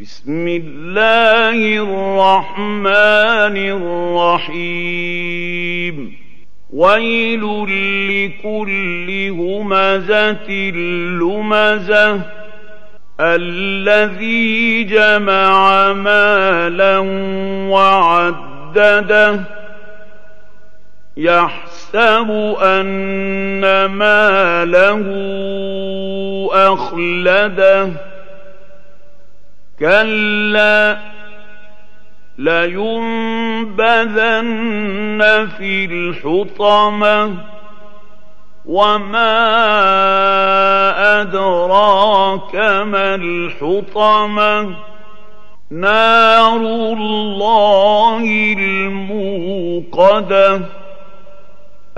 بسم الله الرحمن الرحيم. ويل لكل همزة لمزة. الذي جمع مالا وعدده. يحسب أن ماله أخلده. كلا لينبذن في الحطمة وما أدراك ما الحطمة. نار الله الموقدة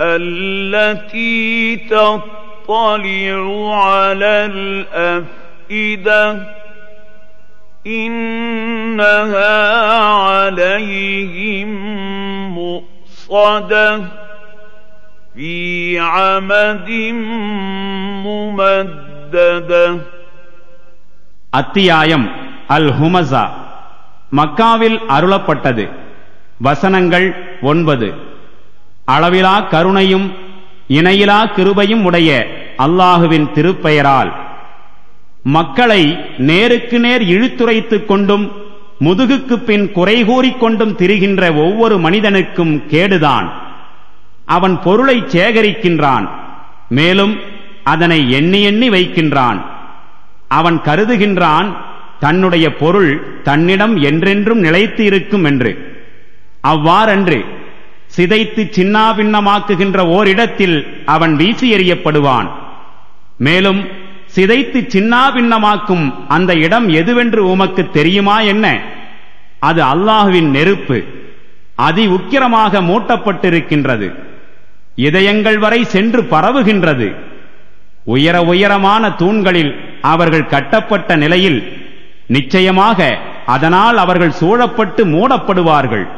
التي تطلع على الأفئدة. إنها عليهم مؤصدة في عمد ممددة அத்தியாயம் அல் ஹுமசா மக்காவில் அருளப்பட்டது வசனங்கள் ஒன்பது அளவிலா கருணையும் இணையிலா கிருபையும் உடைய அல்லாஹுவின் திருப்பெயரால் மக்களை நேருக்கு நேர் இழுத்துரைத்துக் கொண்டும் முதுகுக்கு பின் குறை கூறிக்கொண்டும் திரிகின்ற ஒவ்வொரு மனிதனுக்கும் கேடுதான். அவன் பொருளை சேகரிக்கின்றான் மேலும் அதனை எண்ணி எண்ணி வைக்கின்றான். அவன் கருதுகின்றான் தன்னுடைய பொருள் தன்னிடம் என்றென்றும் நிலைத்து இருக்கும் என்று. அவ்வாறன்று சிதைத்து சின்னாபின்னமாக்குகின்ற ஓரிடத்தில் அவன் வீசி எறியப்படுவான். மேலும் சிதைத்து சின்னாபின்னமாக்கும் அந்த இடம் எதுவென்று உமக்கு தெரியுமா என்ன? அது அல்லாஹுவின் நெருப்பு. அதி உக்கிரமாக மூட்டப்பட்டிருக்கின்றது. இதயங்கள் வரை சென்று பரவுகின்றது. உயர உயரமான தூண்களில் அவர்கள் கட்டப்பட்ட நிலையில் நிச்சயமாக அதனால் அவர்கள் சூழப்பட்டு மூடப்படுவார்கள்.